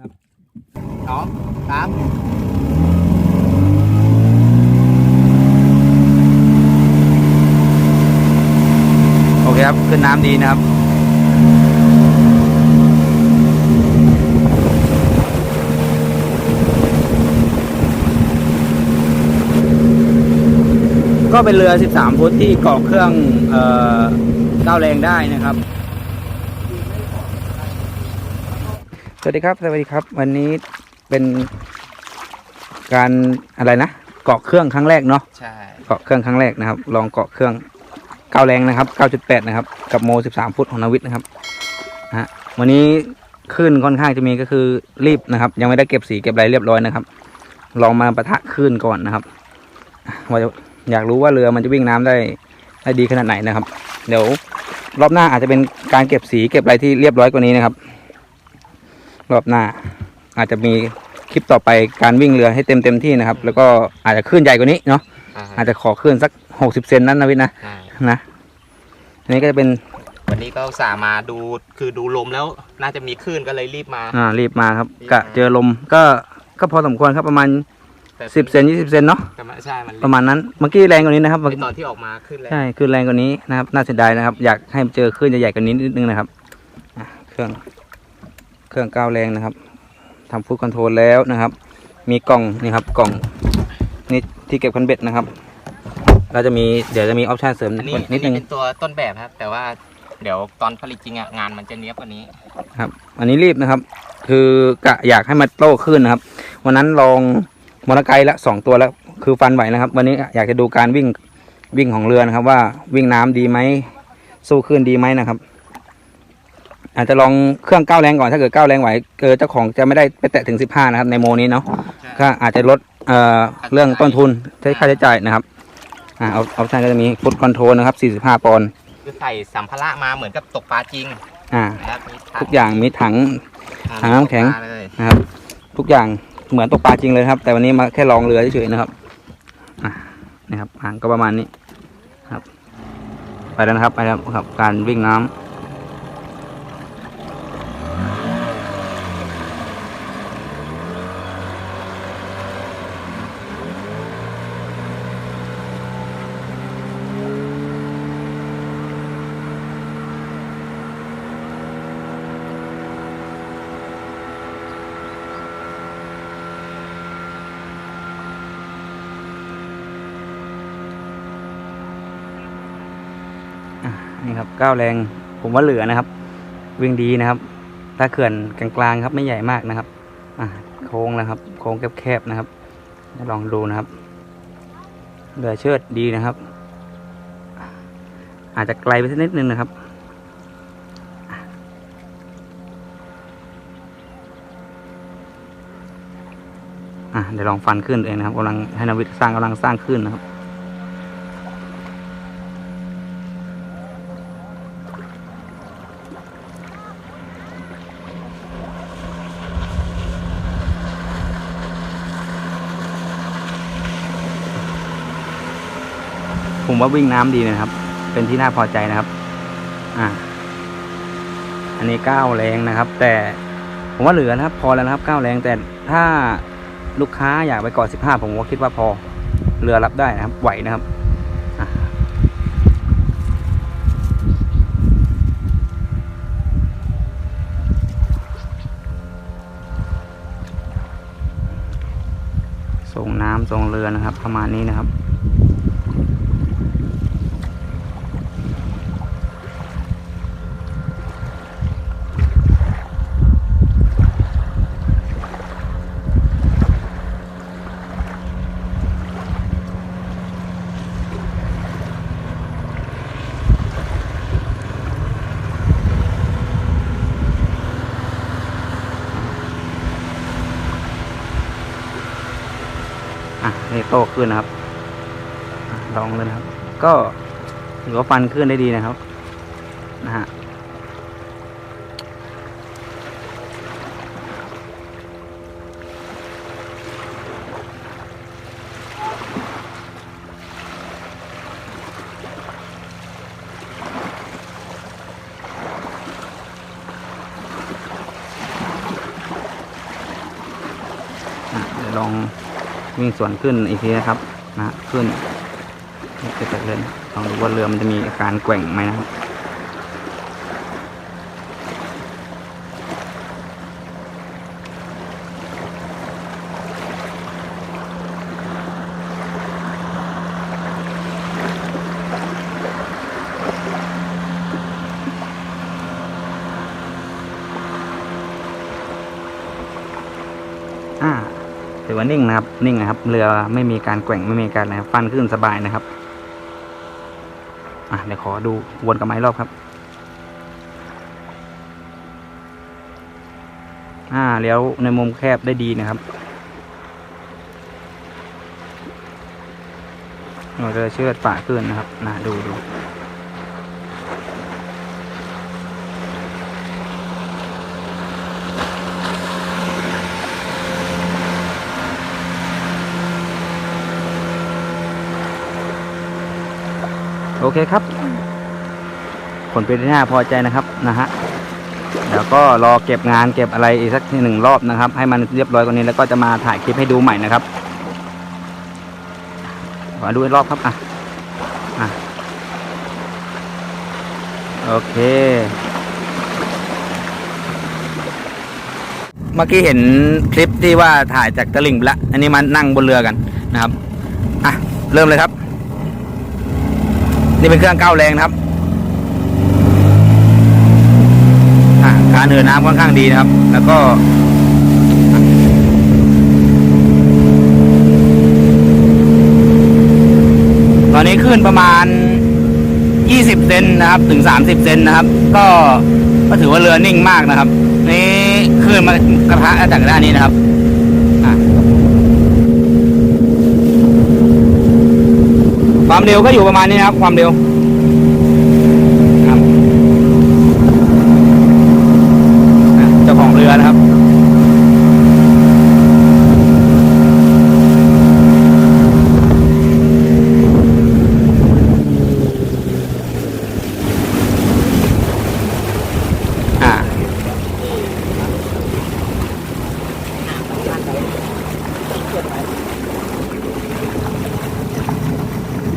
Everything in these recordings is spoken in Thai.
ครับสองสามโอเคครับ ขึ้นน้ำดีนะครับก็เป็นเรือ 13 ฟุตที่เกาะเครื่องเอ่อก้าวแรงได้นะครับ วัสดีครับ สวัสดีครับ วันนี้เป็นการอะไรนะ เกาะเครื่องครั้งแรกเนาะ ใช่ เกาะเครื่องครั้งแรกนะครับ ลองเกาะเครื่องก้าวแรงนะครับ 9.8 นะครับ กับโม 13 ฟุตของนาวิทนะครับนะฮะวันนี้ขึ้นค่อนข้างจะมีก็คือรีบนะครับ ยังไม่ได้เก็บสีเก็บอะไรเรียบร้อยนะครับ ลองมาปะทะขึ้นก่อนนะครับอะว่าจะอยากรู้ว่าเรือมันจะวิ่งน้ำได้ได้ดีขนาดไหนนะครับ เดี๋ยวรอบหน้าอาจจะเป็นการเก็บสีเก็บอะไรที่เรียบร้อยกว่านี้นะครับ รอบหน้า อาจจะมีคลิปต่อไปการวิ่งเรือให้เต็มเต็มที่นะครับ แล้วก็อาจจะขึ้นใหญ่กว่านี้เนาะอาจจะขอขึ้นสักหกสิบเซนนั้นนะวิทย์นะใช่นะอันนี้ก็จะเป็นวันนี้ก็อุตสาห์มาดูคือดูลมแล้วน่าจะมีคลื่นก็เลยรีบมา อ่ารีบมาครับรีบมา กะเจอลมก็ก็พอสมควรครับประมาณแต่สิบเซนยี่สิบเซนเนาะแต่ไม่ใช่มันประมาณนั้นเมื่อกี้แรงกว่านี้นะครับ ไอ้ตอนที่ออกมาขึ้นเลยใช่ขึ้นแรงกว่านี้นะครับ น่าเสียดายนะครับ อยากให้เจอคลื่นใหญ่ๆกว่านี้นิดนึงนะครับอะเครื่อง เครื่องก้าวแรงนะครับทำฟูดคอนโทรลแล้วนะครับ มีกล่องนี่ครับกล่องนี่ที่เก็บคันเบ็ดนะครับ เราจะมีเดี๋ยวจะมีออปชั่นเสริมอันนี้นิดนึงเป็นตัวต้นแบบครับ แต่ว่าเดี๋ยวตอนผลิตจริงอะงานมันจะเนี้ยบกว่านี้ ครับ อันนี้รีบนะครับ คือกะอยากให้มันโตขึ้นนะครับ วันนั้นลองมอเตอร์ไกด์ละสองตัวแล้วคือฟันไหวนะครับ วันนี้อยากจะดูการวิ่งวิ่งของเรือนะครับ ว่าวิ่งน้ำดีไหมสู้ขึ้นดีไหมนะครับ อาจจะลองเครื่องก้าวแรงก่อนถ้าเกิดก้าวแรงไหวเกิดเจ้าของจะไม่ได้ไปแตะถึงสิบห้านะครับ ในโมนี้เนาะก็อาจจะลดเอ่อเรื่องต้นทุนใช้ค่าใช้จ่ายนะครับอ่าเอาเอาชันก็จะมีฟุตคอนโทรลนะครับสี่สิบห้าปอนด์คือใส่สัมภาระมาเหมือนกับตกปลาจริงอ่านะครับมีถัทุกอย่างมีถังอ่าถังน้ำแข็ง ตกปลาเลยนะครับทุกอย่างเหมือนตกปลาจริงเลยครับ แต่วันนี้มาแค่ลองเรือเฉยๆนะครับอะนะครับหางก็ประมาณนี้ครับ ไปแล้วนะครับไปแล้วครับการวิ่งน้ำ นี่ครับก้าวแรงผมว่าเหลือนะครับ วิ่งดีนะครับ ถ้าเขื่อนกลางๆครับไม่ใหญ่มากนะครับ อะโค้งนะครับ โค้งแคบๆนะครับเดี๋ยวลองดูนะครับเรือเชิดดีนะครับ อาจจะไกลไปสักนิดนึงนะครับเดี๋ยวลองฟันขึ้นเองนะครับกำลังให้นวิทสร้างกำลังสร้างขึ้นนะครับ ผมว่าวิ่งน้ำดีนะครับ เป็นที่น่าพอใจนะครับ อ่า อันนี้ก้าวแรงนะครับ แต่ผมว่าเหลือนะครับ พอแล้วนะครับก้าวแรงแต่ถ้าลูกค้าอยากไปเกาะสิบห้าผมก็คิดว่าพอเรือรับได้นะครับ ไหวนะครับอะส่งน้ำส่งเรือนะครับ ประมาณนี้นะครับ อะ นี่โตขึ้นนะครับลองเลยนะครับ ก็ถือว่าฟันขึ้นได้ดีนะครับ นะฮะลอง วิ่งสวนขึ้นอีกทีนะครับนะขึ้นจะเกิดเลยลองดูว่าเรือมันจะมีอาการแกว่งไหมนะครับ ถือว่านิ่งนะครับ นิ่งนะครับ เรือไม่มีการแกว่งไม่มีการอะไรฟันขึ้นสบายนะครับ อะเดี๋ยวขอดูวนกับไม้รอบครับ อ่าเลี้ยวในมุมแคบได้ดีนะครับเราจะเชือดฝ่าขึ้นนะครับนะดูดู อเคครับ ผลเป็นที่น่าพอใจนะครับนะฮะเดี๋ยวก็รอเก็บงานเก็บอะไรอีกสักหนึ่งรอบนะครับ ให้มันเรียบร้อยกว่านี้แล้วก็จะมาถ่ายคลิปให้ดูใหม่นะครับขอดูอีกรอบครับอะอะโอเค เมื่อกี้เห็นคลิปที่ว่าถ่ายจากตลิ่งแล้วอันนี้มานั่งบนเรือกันนะครับ อะ เริ่มเลยครับ นี่เป็นเครื่องเก้าแรงนะครับการเหินน้ำค่อนข้างดีนะครับ แล้วก็ตอนนี้ขึ้นประมาณ 20 เซนนะครับ ถึง 30 เซนนะครับ ก็ก็ถือว่าเรือนิ่งมากนะครับ นี่ขึ้นมากระทะจากด้านนี้นะครับอะ ความเร็วก็อยู่ประมาณนี้นะครับ ความเร็วเจ้าของเรือนะครับ อ่า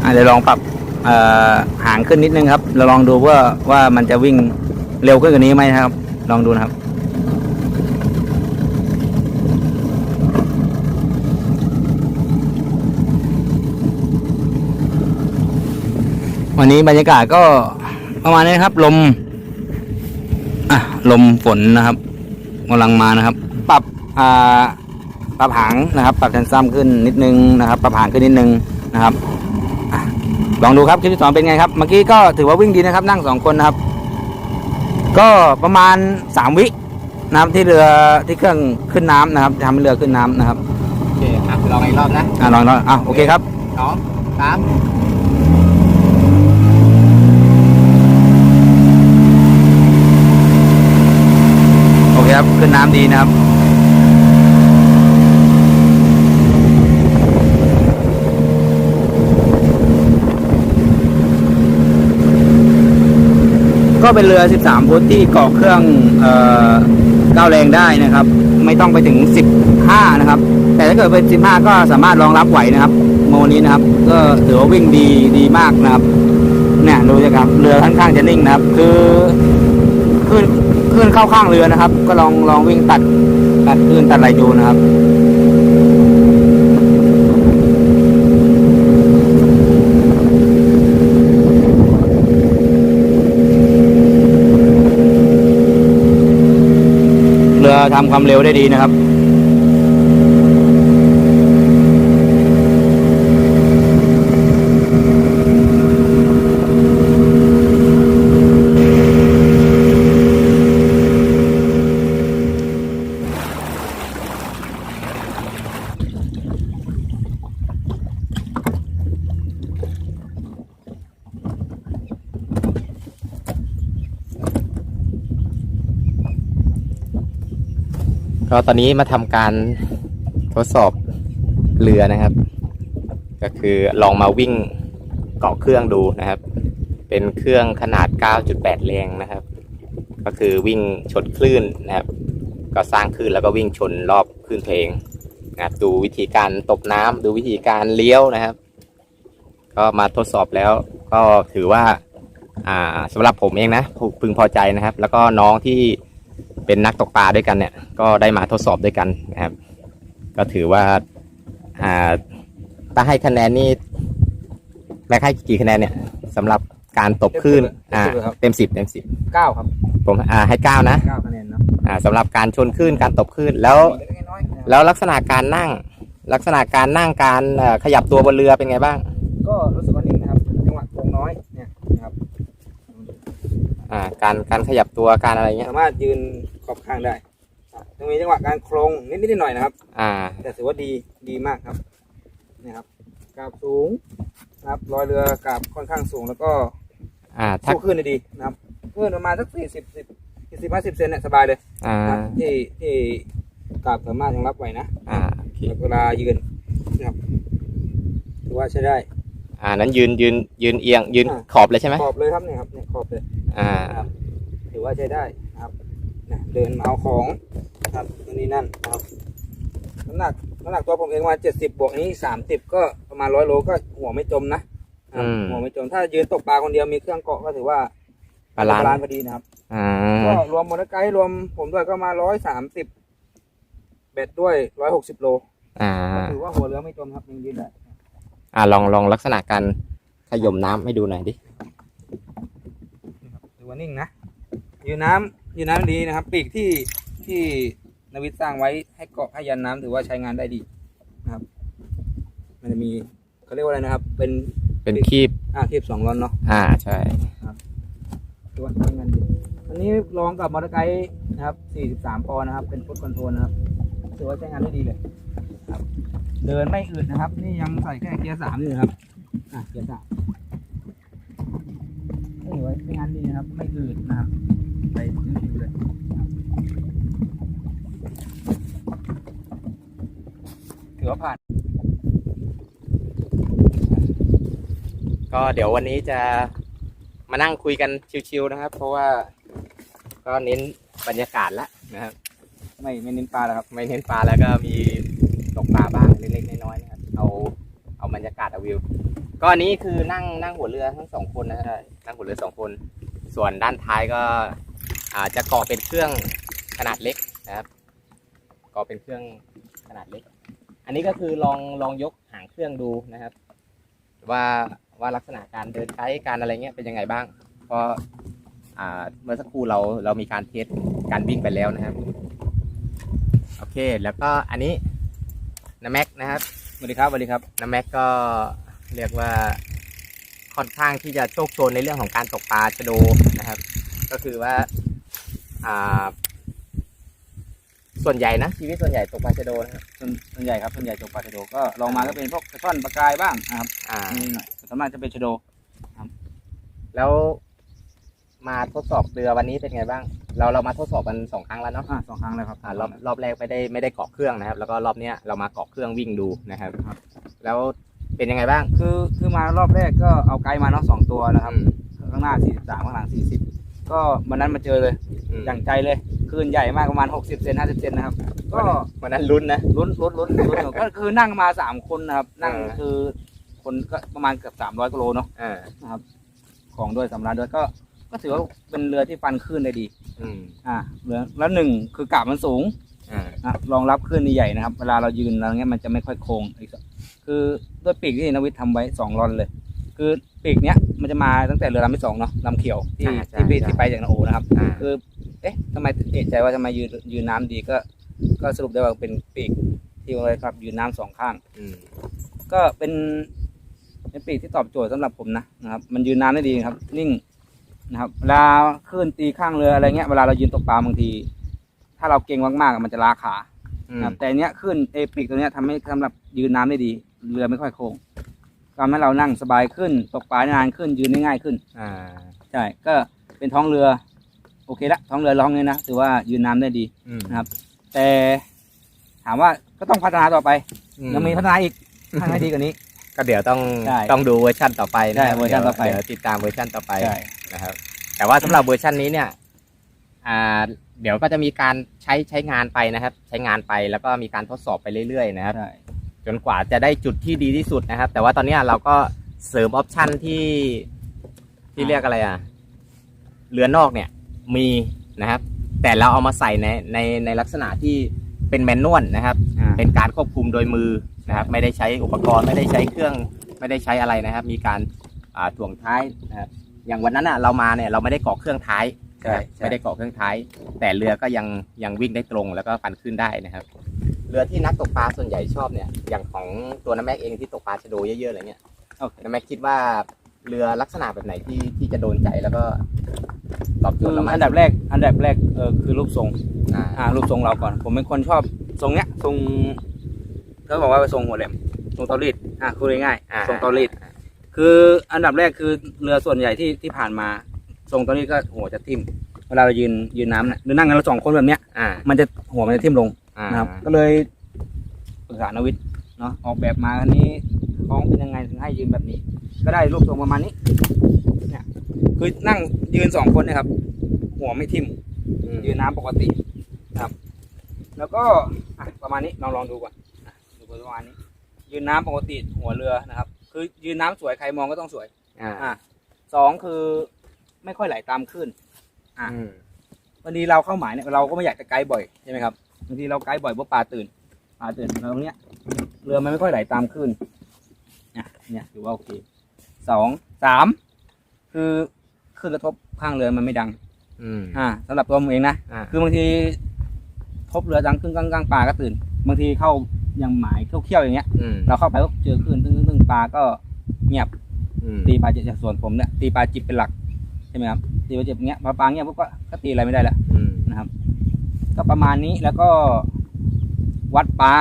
อะเดี๋ยว ลองปรับเอ่อหางขึ้นนิดนึงครับ เราลองดูว่าว่ามันจะวิ่งเร็วขึ้นกว่านี้ไหมครับ ลองดูนะครับ วันนี้บรรยากาศก็ประมาณนี้ครับ ลมอะลมฝนนะครับกำลังมานะครับ ปรับอ่าปรับหางนะครับ ปรับแทนซ้ำขึ้นนิดนึงนะครับ ปรับหางขึ้นนิดนึงนะครับ ลองดูครับคลิปที่สองเป็นไงครับเมื่อกี้ก็ถือว่าวิ่งดีนะครับ นั่งสองคนนะครับ ก็ประมาณสามวินะครับที่เรือที่เครื่องขึ้นน้ำนะครับทำให้เรือขึ้นน้ำนะครับโอเคอะลองอีกรอบนะอ่าลองลองอะโอเคครับ สองสามโอเคครับขึ้นน้ำดีนะครับ ก็เป็นเรือ 13 ฟุตที่เกาะเครื่องเอ่อก้าวแรงได้นะครับ ไม่ต้องไปถึง 15 นะครับ แต่ถ้าเกิดเป็น 15 ก็สามารถรองรับไหวนะครับ โมนี้นะครับ ก็ถือว่าวิ่งดีดีมากนะครับเนี่ยดูสิครับเรือค่อนข้างจะนิ่งนะครับ คือขึ้นขึ้นเข้าข้างเรือนะครับ ก็ลองลองวิ่งตัดตัดคลื่นตัดอะไรดูนะครับ ทำความเร็วได้ดีนะครับ ก็ตอนนี้มาทำการทดสอบเรือนะครับ ก็คือลองมาวิ่งเกาะเครื่องดูนะครับ เป็นเครื่องขนาด 9.8 แรงนะครับ ก็คือวิ่งชนคลื่นนะครับ ก็สร้างคลื่นแล้วก็วิ่งชนรอบคลื่นเพลงนะครับ ดูวิธีการตบน้ำดูวิธีการเลี้ยวนะครับ ก็มาทดสอบแล้วก็ถือว่า อ่าสำหรับผมเองนะพึพึงพอใจนะครับ แล้วก็น้องที่ เป็นนักตกปลาด้วยกันเนี่ย ก็ได้มาทดสอบด้วยกันนะครับ ก็ถือว่าอ่าถ้าให้คะแนนนี่แม็กให้กี่คะแนนเนี่ยสำหรับการตบคลื่นอ่าเต็มสิบเต็มสิบเก้าครับผมอ่าให้เก้านะเก้าคะแนนเนาะอ่าสำหรับการชนคลื่นการตบคลื่นแล้ว เล็กๆน้อยๆนะครับแล้วลักษณะการนั่ง ลักษณะการนั่งการเอ่อขยับตัวบนเรือเป็นไงบ้างก็รู้สึกว่านิ่งนะครับจังหวะโค้งน้อยเนี่ยนะครับอ่าการการขยับตัวการอะไรเงี้ยสามารถยืน ขอบข้างได้อะยังมีจังหวะการโครงนิดๆหน่อยๆนะครับ อ่า แต่ถือว่าดีดีมากครับนี่ครับกราบสูงนะครับรอยเรือกราบค่อนข้างสูงแล้วก็อ่าถ้าสู้ขึ้นได้ดีนะครับขึ้นประมาณสักสี่สิบสิบสี่สิบห้าสิบเซนเนี่ยสบายเลยอ่านะครับที่ที่กราบสามารถยังรับไหวนะอ่าโอเคเวลายืนนะครับถือว่าใช้ได้ อ่านั้นยืนยืนยืนเอียงยืนอ่า ขอบเลยใช่ไหมขอบเลยครับเนี่ยครับเนี่ยขอบเลยอ่านะครับถือว่าใช้ได้ นะครับเนี่ยเดินมาเอาของนะครับนู่นนี่นั่นนะครับน้ำหนักน้ำหนักตัวผมเองมาเจ็ดสิบบวกนี้สามสิบก็ประมาณร้อยโลก็หัวไม่จมนะอืมหัวไม่จมถ้ายืนตกปลาคนเดียวมีเครื่องเกาะก็ถือว่าบาลานบาลานซ์ซ์พอดีนะครับอ่าก็รวมมอเตอร์ไกด์รวมผมด้วยก็มาร้อยสามสิบเบ็ดด้วยร้อยหกสิบโลอ่าก็ถือว่าหัวเรือไม่จมครับยังยืนได้อ่าลองลองลักษณะการขย่มน้ำให้ดูหน่อยดิถือว่านิ่งนะยืนน้ำ ยืนน้ำดีนะครับ ปีกที่ที่นวิทย์สร้างไว้ให้เกาะให้ยันน้ำถือว่าใช้งานได้ดีนะครับ มันจะมีเขาเรียกว่าอะไรนะครับ เป็นเป็นคีบอ่าคีบสองร้อนเนาะอ่าใช่ถือว่าใช้งานดีอันนี้ลองกับมอเตอร์ไกด์นะครับ43ปอนด์นะครับ เป็นฟุตคอนโทรลนะครับถือว่าใช้งานได้ดีเลยครับ เดินไม่อืดนะครับ นี่ยังใส่แค่เกียร์สามอยู่นะครับอะเกียร์สามนี่ถือว่าใช้งานดีนะครับ ไม่อืดนะครับ ไปชิวๆเลยนะครับถือว่าผ่าน ก็เดี๋ยววันนี้จะมานั่งคุยกันชิวๆนะครับ เพราะว่าก็เน้นบรรยากาศละนะครับ ไม่ไม่เน้นปลาแล้วครับ ไม่เน้นปลาแล้วก็มีตกปลาบ้างเล็กๆน้อยๆนะครับ เอาเอาบรรยากาศเอาวิว ก็อันนี้คือนั่งนั่งหัวเรือทั้งสองคนนะฮะนั่งหัวเรือสองคน ส่วนด้านท้ายก็ อาจจะก่อเป็นเครื่องขนาดเล็กนะครับ ก่อเป็นเครื่องขนาดเล็ก อันนี้ก็คือลองลองยกหางเครื่องดูนะครับ ว่าว่าลักษณะการเดินไกด์การอะไรเงี้ยเป็นยังไงบ้างเพราะเมื่อสักครู่เราเรามีการเทสการวิ่งไปแล้วนะครับ โอเคแล้วก็อันนี้นาแม็กนะครับสวัสดีครับสวัสดีครับนาแม็กก็เรียกว่าค่อนข้างที่จะโชคโชนในเรื่องของการตกปลาชะโดนะครับ ก็คือว่า อ่า ส่วนใหญ่นะชีวิตส่วนใหญ่ตกปลาชะโดนะครับส่วนส่วนใหญ่ครับส่วนใหญ่จกปลาชะโดก็ลองมาก็เป็นพวกกระช่อนปลากรายบ้างนะครับอ่า นี่หน่อยสามารถจะเป็นชะโดแล้วมาทดสอบเรือวันนี้เป็นไงบ้าง เราเรามาทดสอบกันสองครั้งแล้วเนาะอ่าสองครั้งแล้วครับอ่ารอบรอบแรกไม่ได้ไม่ได้เกาะเครื่องนะครับ แล้วก็รอบเนี้ยเรามาเกาะเครื่องวิ่งดูนะครับครับแล้วเป็นยังไงบ้างคือคือมารอบแรกก็เอาไกด์มาเนาะสองตัวนะครับ อืมข้างหน้า43ข้างหลัง40 ก็วันนั้นมาเจอเลยอืมอย่างใจเลยคลื่นใหญ่มากประมาณ 60เซน50เซนนะครับ ก็วันนั้นลุ้นนะ ลุ้นลุ้นลุ้นลุ้นอยู่ก็คือนั่งมา3คนนะครับ นั่งเออคือคนก็ประมาณเกือบ300กิโลเนาะอ่านะครับ ของด้วยสำราญด้วยก็ก็ถือว่าเป็นเรือที่ฟันคลื่นได้ดี อืมอ่าเรือแล้วหนึ่งคือกาบมันสูง อ่านะรองรับคลื่นใหญ่ๆนะครับ เวลาเรายืนอะไรเงี้ยมันจะไม่ค่อยโค้งอีกสองคือด้วยปีกที่นวิทย์ทำไว้สองรอนเลย คือปีกเนี้ยมันจะมาตั้งแต่เรือลำที่สองเนาะลำเขียวที่อ่าใช่ที่ไปใช่ ที่ไปจากนาโอนะครับ อ่าคือเอ๊ะทำไมเอะใจว่าทำไมยืนยืนน้ำดีก็ ก็สรุปได้ว่าเป็นปีกที่ไว้ครับยืนน้ำสองข้าง อืมก็เป็นเป็นปีกที่ตอบโจทย์สำหรับผมนะนะครับ มันยืนน้ำได้ดีครับ นิ่งนะครับเวลาคลื่นตีข้างเรืออะไรเงี้ยเวลาเรายืนตกปลาบางที ถ้าเราเก่งมากๆอะมันจะลาขา อืมนะครับแต่อันเนี้ยขึ้นเอปิกตัวเนี้ยทำให้สำหรับยืนน้ำได้ดี เรือไม่ค่อยโค้ง ทำให้เรานั่งสบายขึ้น ตกปลาได้นานขึ้นยืนได้ง่ายขึ้น อ่า ใช่ ก็เป็นท้องเรือ โอเคละท้องเรือร้องเลยนะถือว่ายืนน้ำได้ดีอืมนะครับ แต่ถามว่าก็ต้องพัฒนาต่อไปยังมีพัฒนาอีกพัฒนาให้ดีกว่านี้ ก็เดี๋ยวต้องใช่ต้องดูเวอร์ชันต่อไปนะใช่คบเวอร์ชันต่อไปเดี๋ยวติดตามเวอร์ชันต่อไป ใช่ นะครับแต่ว่าสำหรับเวอร์ชันนี้เนี่ยอ่าเดี๋ยวก็จะมีการใช้ใช้งานไปนะครับ ใช้งานไปแล้วก็มีการทดสอบไปเรื่อยๆนะครับ ใช่ จนกว่าจะได้จุดที่ดีที่สุดนะครับ แต่ว่าตอนเนี้ยเราก็เสริมออปชันที่ที่เรียกอะไรอะเรือนอกเนี่ยมีนะครับ แต่เราเอามาใส่ในในในลักษณะที่เป็นแมนนวลนะครับ อ่า เป็นการควบคุมโดยมือนะครับ ไม่ได้ใช้อุปกรณ์ไม่ได้ใช้เครื่อง ไม่ได้ใช้อะไรนะครับ มีการอ่าถ่วงท้ายนะครับ อย่างวันนั้นอะเรามาเนี่ยเราไม่ได้เกาะเครื่องท้าย ใช่นะครับใช่ ไม่ได้เกาะเครื่องท้าย แต่เรือก็ยังยังวิ่งได้ตรงแล้วก็ฟันขึ้นได้นะครับ เรือที่นักตกปลาส่วนใหญ่ชอบเนี่ย อย่างของตัวน้ำแม็กเองที่ตกปลาชะโดเยอะๆอะไรเงี้ยโอเคน้ำแม็กคิดว่าเรือลักษณะแบบไหนที่ที่จะโดนใจแล้วก็ตอบโจคืทย์อเรามากอันดับแรก อันดับแรกเออคือรูปทรงอ่าอ่ารูปทรงเราก่อน ผมเป็นคนชอบทรงเนี้ยทรงเขาบอกว่าเป็นทรงหัวแหลมทรงเตารีดอะพูดง่ายอ่าๆทรงเตารีดคืออันดับแรกคือเรือส่วนใหญ่ที่ที่ผ่านมาทรงเตารีดก็หัวจะทิ่มเวลาเรายืนยืนน้ำเนี่ยหรือนั่งกันเราสองคนแบบเนี้ยอ่ามันจะหัวมันจะทิ่มลง อ่านะครับก็เลยปรึกษานวิทย์เนาะออกแบบมาอันนี้ท้องเป็นยังไงถึงให้ยืนแบบนี้ ก็ได้รูปทรงประมาณนี้เนี่ยคือนั่งยืนสองคนเนะครับ หัวไม่ทิ่มอืมยืนน้ำปกตินะครับ แล้วก็อะประมาณนี้ลองลองดูก่อนอะดูประมาณนี้ ยืนน้ำปกติหัวเรือนะครับ คือยืนน้ำสวยใครมองก็ต้องสวย อ่าอะสองคือไม่ค่อยไหลตามคลื่นอะอืมบางทีเราเข้าหมายเนี่ยเราก็ไม่อยากจะไกด์บ่อยใช่ไหมครับ บางทีเราไกด์บ่อยเพราะปลาตื่นปลาตื่นแล้วตรงเนี้ยเรือมันไม่ค่อยไหลตามคลื่นเนี่ยเนี่ยถือว่าโอเคสองสามคือคลื่นกระทบข้างเรือมันไม่ดัง อืม อ่าสำหรับตัวผมเองนะอ่า คือบางทีทบเรือดังขึ้นกลางๆปลาก็ตื่น บางทีเข้ายังหมายเขี้ยวๆอย่างเงี้ย อืมเราเข้าไปก็เจอคลื่นตึ้งตึ้งตึ้งปลาก็เงียบ อืมตีปลาจิบจากส่วนผมเนี่ยตีปลาจิบเป็นหลักใช่ไหมครับตีปลาจิบอย่างเงี้ยพอปลาเงียบปุ๊บก็ก็ตีอะไรไม่ได้แล้วอืมนะครับ ก็ประมาณนี้แล้วก็วัดปลา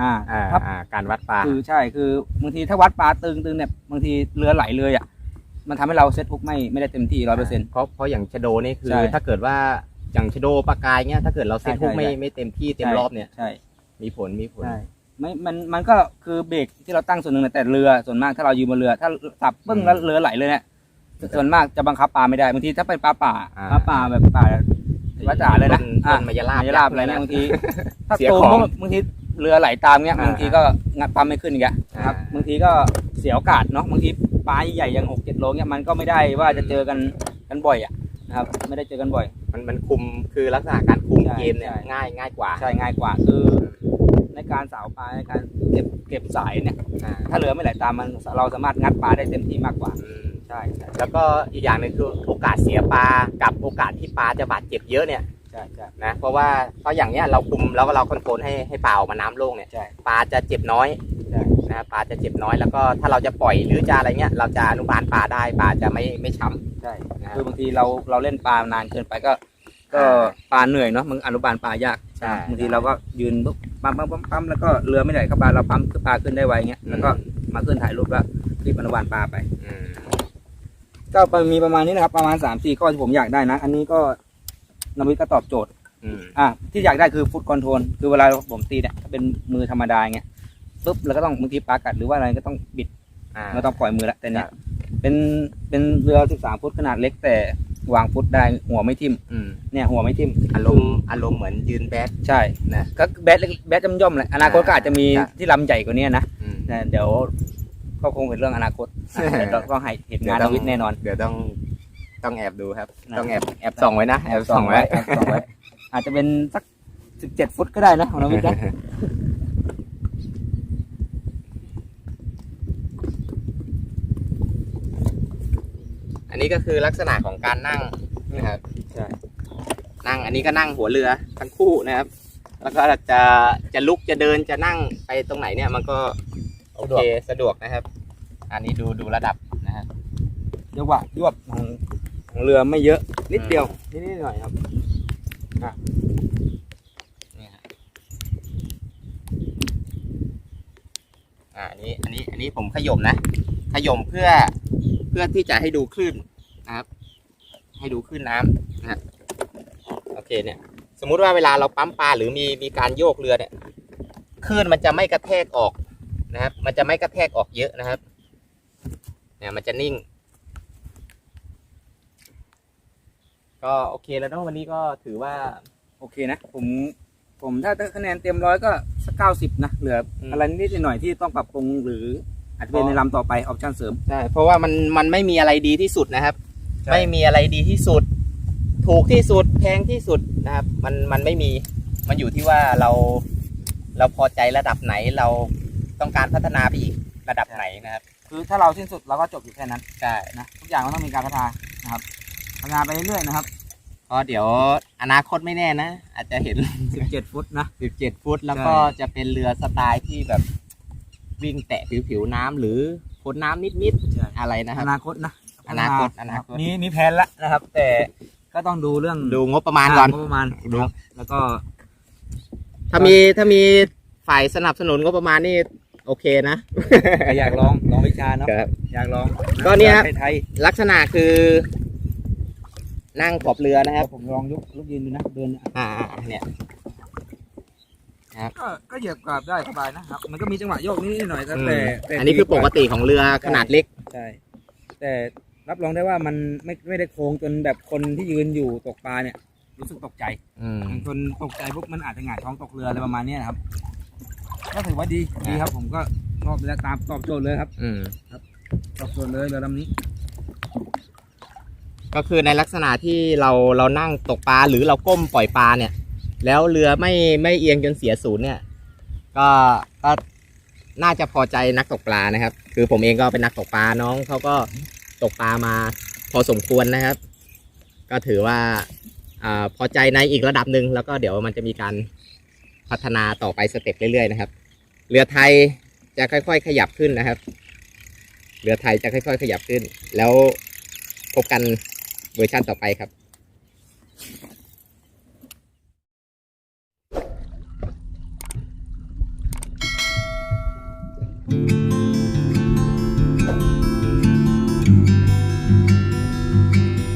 อ่าอ่าถ้าอ่าการวัดปลาคือใช่คือบางทีถ้าวัดปลาตึงตึงเนี่ยบางทีเรือไหลเลยอะมันทำให้เราเซ็ตพุกไม่ไม่ได้เต็มที่ร้อยเปอร์เซ็นต์ เพราะเพราะอย่างชะโดนี่คือ ใช่ถ้าเกิดว่าอย่างชะโดปลากายเงี้ยถ้าเกิดเราเซ็ตใช่พวกไม่ใช่ ไม่เต็มที่เต็มรอบเนี่ยใช่ มีผลมีผล ใช่ไม่มันมันก็คือเบรกที่เราตั้งส่วนหนึ่งนะแต่เรือส่วนมากถ้าเรายืนบนเรือ ถ้าสับปึ้งแล้วเรือไหลเลยเนี่ยส่วนมากจะบังคับปลาไม่ได้บางทีถ้าเป็นปลาป่าอ่า ปลาป่าแบบป่า วัจ๋าเลยนะต้อะต้นมายาลาบมายาลาบอะไรเนี่ยบางทีถ้าเสียตูมของบางทีเรือไหลตามเงี้ยอ่าบางทีก็งัดปั๊มไม่ขึ้นอีกอะนะครับอ่าบางทีก็เสียโอกาสเนาะบางทีปลาใหญ่ๆอย่างหกเจ็ดโลเงี้ยมันก็ไม่ได้ว่าจะเจอกันกันบ่อยอะนะครับไม่ได้เจอกันบ่อย มันมันคุมคือลักษณะการคุมใช่เกมเนี่ยใช่ง่ายง่ายกว่าใช่ง่ายกว่าคือ ในการสาวปลาในการเก็บเก็บสายเนี่ยอ่าถ้าเรือไม่ไหลตามมันเราสามารถงัดปลาได้เต็มที่มากกว่าอืม ใช่ใช่แล้วก็อีกอย่างหนึ่งคือโอกาสเสียปลากับโอกาสที่ปลาจะบาดเจ็บเยอะเนี่ยใช่ใช่นะเพราะว่าเพราะอย่างเนี้ยเราคุมแล้วก็เราคอนโทรลให้ให้ปลาออกมาน้ำโล่งเนี่ยใช่ปลาจะเจ็บน้อยใช่นะปลาจะเจ็บน้อยแล้วก็ถ้าเราจะปล่อยหรือจะอะไรเงี้ยเราจะอนุบาลปลาได้ปลาจะไม่ไม่ช้ำใช่นะคคืรัอบบางทีเราเราเล่นปลานานเกินไปก็ ก็อ่าปลาเหนื่อยเนาะมึงอนุบาลปลายากใช่บางทีเราก็ยืนปุ๊บปั๊มปั๊มปั๊มปั๊มแล้วก็เรือไม่ไหลเข้าปลาเราปั๊มคือปลาขึ้นได้ไวเงี้ยแล้วก็มาขึ้นถ่ายรูปแล้วรีบอนุบาลปลาไปอืม ก็มีประมาณนี้นะครับ ประมาณสามสี่ข้อที่ผมอยากได้นะ อันนี้ก็นวิทย์ก็ตอบโจทย์อืมอะที่อยากได้คือฟุตคอนโทรลคือเวลาผมตีเนี่ยถ้าเป็นมือธรรมดาเงี้ยปุ๊บแล้วก็ต้องบางทีปลากัดหรือว่าอะไรก็ต้องบิดอ่าเราต้องปล่อยมือละแต่เนี้คยรับเป็นเป็นเรือสิบสามฟุตขนาดเล็กแต่วางฟุตได้หัวไม่ทิ่มอืมเนี่ยหัวไม่ทิ่มอารมณ์อารมณ์เหมือนยืนแบดใช่นะก็แบทเล็กแบทย่อมๆแหละอนาคตก็อาจจะมีครับที่ลำใหญ่กว่านี้นะอืมแต่เดี๋ยว ก็คงเป็นเรื่องอนาคตอะเดี๋ยวเราต้องให้เห็นงานนวิทย์แน่นอน เดี๋ยวต้องต้องแอบดูครับนะต้องแอบแอบส่องไว้นะแอบส่องไว้แอบส่องไว้ อาจจะเป็นสักสิบเจ็ดฟุตก็ได้นะของนวิทย์นะอันนี้ก็คือลักษณะของการนั่งนะครับใช่นั่งอันนี้ก็นั่งหัวเรือทั้งคู่นะครับ แล้วก็จะจะลุกจะเดินจะนั่งไปตรงไหนเนี่ยมันก็ โอเค สะดวกนะครับ อันนี้ดูดูระดับนะครับเรียกว่ายวบของของเรือไม่เยอะ นิดเดียวนิดนิดหน่อยครับนี่ฮะอ่าอันนี้อันนี้อันนี้ผมขย่มนะ ขย่มเพื่อเพื่อที่จะให้ดูคลื่นนะครับ ให้ดูคลื่นน้ำนะฮะโอเคเนี่ย สมมุติว่าเวลาเราปั๊มปลาหรือมีมีการโยกเรือเนี่ยคลื่นมันจะไม่กระแทกออก นะครับ มันจะไม่กระแทกออกเยอะนะครับเนี่ยมันจะนิ่งปก็โอเคแล้วเนอะวันนี้ก็ถือว่า โอเคนะ ผมผมถ้าคะแนนเต็มร้อยก็สักเก้าสิบนะเหลืออมอะไรนิดหน่อยที่ต้องปรับปรุงหรืออาจจะเป็นในลำต่อไปออปชั่นเสริม ใช่เพราะว่ามันมันไม่มีอะไรดีที่สุดนะครับ ใช่ ไม่มีอะไรดีที่สุด ถูกที่สุดแพงที่สุดนะครับ มันมันไม่มี มันอยู่ที่ว่าเรา เราพอใจระดับไหนเรา ต้องการพัฒนาไปอีกระดับไหนนะครับ คือถ้าเราสิ้นสุดเราก็จบอยู่แค่นั้นใช่นะทุกอย่างมันต้องมีการพัฒนานะครับพัฒนาไปเรื่อยๆนะครับเพราะเดี๋ยวอนาคตไม่แน่นะ อาจจะเห็น 17 ฟุตนะ 17 ฟุต แล้วก็จะเป็นเรือสไตล์ที่แบบวิ่งแตะผิวผิวๆน้ำหรือพ้นน้ำนิดๆอะไรนะคอรับนาคตนะอนาคตอนาคตมีมีแผนละนะครับ แต่ก็ต้องดูเรื่องดูงบประมาณก่อนงบประมาณดูนะครับแล้วก็ ถ้ามีถ้ามีฝ่ายสนับสนุนงบประมาณนี่ โอเคนะอยากลองลองวิชาเนาะครับ อยากลองก็เนี่ยครับ ไทยลักษณะคือ นั่งขอบเรือนะๆครับผมลองยกลูกยืนดูนะเดินอ่าๆเนี่ย ก็ก็เหยียบกลับได้สบายนะครับ มันก็มีจังหวะโยกนิดๆหน่อยๆแต่อืม แต่แต่อันนี้คือปกติของเรือขนาดเล็ก ใช่แต่รับรองได้ว่ามันไม่ไม่ได้โค้งจนแบบคนที่ยืนอยู่ตกปลาเนี่ย รู้สึกตกใจอืมบางคนตกใจปุ๊บมันอาจจะหงายท้องตกเรืออะไรประมาณเนี้ยนะครับ ก็ถือว่าดีดีครับ ผมก็ชอบและตามตอบโจทย์เลยครับ อืม ตอบโจทย์เลยเรือลำนี้ก็คือในลักษณะที่เราเรานั่งตกปลาหรือเราก้มปล่อยปลาเนี่ย แล้วเรือไม่ไม่เอียงจนเสียศูนย์เนี่ย ก็ก็น่าจะพอใจนักตกปลานะครับ คือผมเองก็เป็นนักตกปลาน้องเขาก็ตกปลามาพอสมควรนะครับ ก็ถือว่าอาพอใจในอีกระดับหนึ่งแล้วก็เดี๋ยวมันจะมีการ พัฒนาต่อไปสเต็ปเรื่อยๆนะครับ เรือไทยจะค่อย ๆ ขยับขึ้นนะครับ เรือไทยจะค่อย ๆ ขยับขึ้น แล้วพบกันเวอร์ชันต่อไปครับ